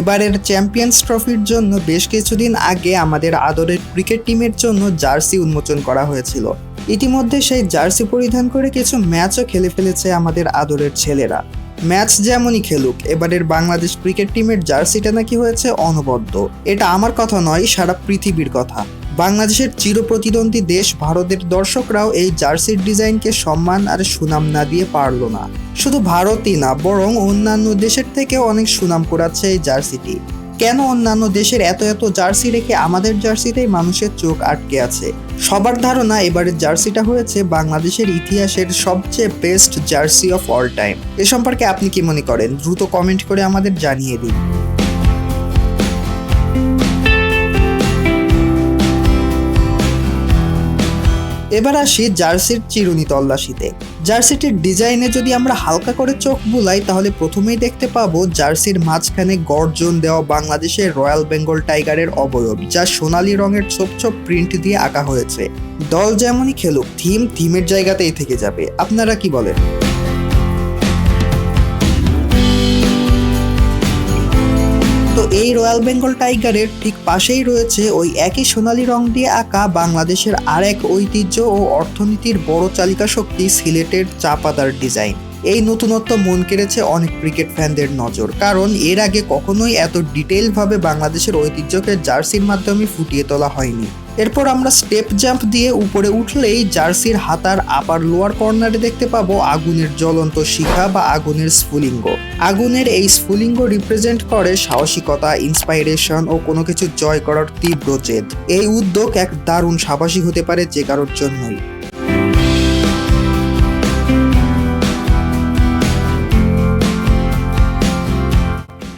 এবারের চ্যাম্পিয়ন্স ট্রফির জন্য বেশ কিছুদিন আগে আমাদের আদরের ক্রিকেট টিমের জন্য জার্সি উন্মোচন করা হয়েছিল। ইতিমধ্যে সেই জার্সি পরিধান করে কিছু ম্যাচও খেলে ফেলেছে আমাদের আদরের ছেলেরা। ম্যাচ যেমনই খেলুক, এবারের বাংলাদেশ ক্রিকেট টিমের জার্সিটা নাকি হয়েছে অনবদ্য। এটা আমার কথা নয়, সারা পৃথিবীর কথা। বাংলাদেশের চিরপ্রতিদ্বন্দ্বী দেশ ভারতের দর্শকরাও এই জার্সির ডিজাইনকে সম্মান আর সুনাম না দিয়ে পারল না। শুধু ভারতই না, বরং অন্যান্য দেশের থেকেও অনেক সুনাম কুড়াচ্ছে এই জার্সিটি। কেন অন্যান্য দেশের এত এত জার্সি রেখে আমাদের জার্সিতেই মানুষের চোখ আটকে আছে? সবার ধারণা এবারের জার্সিটা হয়েছে বাংলাদেশের ইতিহাসের সবচেয়ে best jersey of all time এ সম্পর্কে আপনি কি মনে করেন? দ্রুত কমেন্ট করে আমাদের জানিয়ে দিন। এবার আসি জার্সির চিরুনি তল্লাশিতে। জার্সিটির ডিজাইনে যদি আমরা হালকা করে চোখ বুলাই, তাহলে প্রথমেই দেখতে পাবো জার্সির মাঝখানে গর্জন দেওয়া বাংলাদেশের রয়্যাল বেঙ্গল টাইগারের অবয়ব, যা সোনালি রঙের ছোপ ছোপ প্রিন্ট দিয়ে আঁকা হয়েছে। দল যেমনই খেলুক, থিম, থিমের জায়গাতেই থেকে যাবে। আপনারা কি বলেন? তো এই রয়্যাল বেঙ্গল টাইগারের ঠিক পাশেই রয়েছে ওই একই সোনালি রং দিয়ে আঁকা বাংলাদেশের আরেক ঐতিহ্য ও অর্থনীতির বড় চালিকা শক্তি সিলেটের চা পাতার ডিজাইন। এই নতুনত্ব মন কেড়েছে অনেক ক্রিকেট ফ্যানদের নজর, কারণ এর আগে কখনোই এত ডিটেইলভাবে বাংলাদেশের ঐতিহ্যকে জার্সির মাধ্যমে ফুটিয়ে তোলা হয়নি। এরপর আমরা স্টেপ জাম্প দিয়ে উপরে উঠলেই জার্সির হাতার আপার লোয়ার কর্নারে দেখতে পাবো আগুনের জ্বলন্ত শিখা বা আগুনের স্ফুলিঙ্গ। আগুনের এই স্ফুলিঙ্গ রিপ্রেজেন্ট করে সাহসিকতা ইন্সপাইরেশন ও কোনো কিছু জয় করার তীব্র চেদ এই উদ্যোগ এক দারুণ সাবাসী হতে পারে যে কারোর জন্যই।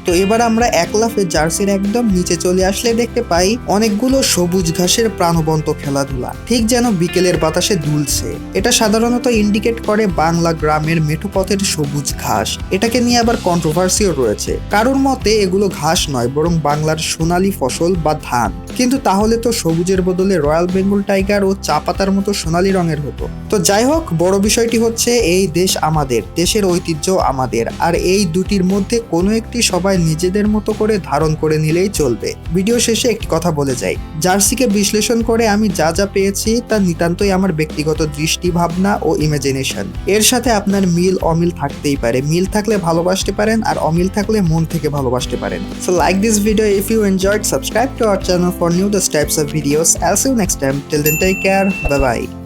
তো এবার আমরা এক লাফে জার্সির একদম নিচে চলে আসলে দেখতে পাই অনেকগুলো সবুজ ঘাসের প্রাণবন্ত খেলাধুলা। ঠিক যেন বিকেলের বাতাসে দুলছে। এটা সাধারণত ইন্ডিকেট করে বাংলা গ্রামের মেঠোপথের সবুজ ঘাস। এটাকে নিয়ে আবার কন্ট্রোভার্সিও রয়েছে। কারোর মতে এগুলো ঘাস নয়, বরং বাংলার সোনালী ফসল বা ধান। কিন্তু তাহলে তো সবুজের বদলে রয়্যাল বেঙ্গল টাইগার ও চা পাতার মতো সোনালী রঙের হতো। তো যাই হোক, বড় বিষয়টি হচ্ছে এই দেশ আমাদের, দেশের ঐতিহ্য আমাদের। আর এই দুটির মধ্যে কোনো একটি সবাই নিজেদের মতো করে ধারণ করে নিলেই চলবে। ভিডিও শেষে একটি কথা বলে যাই। জার্সিকে বিশ্লেষণ করে আমি যা যা পেয়েছি তা নিতান্তই আমার ব্যক্তিগত দৃষ্টি ভাবনা ও ইমাজিনেশন এর সাথে আপনার মিল অমিল থাকতেই পারে। মিল থাকলে ভালোবাসতে পারেন আর অমিল থাকলে মন থেকে ভালোবাসতে পারেন। So like this video if you enjoyed subscribe to our channel for new this types of videos I'll see next time till then take care bye bye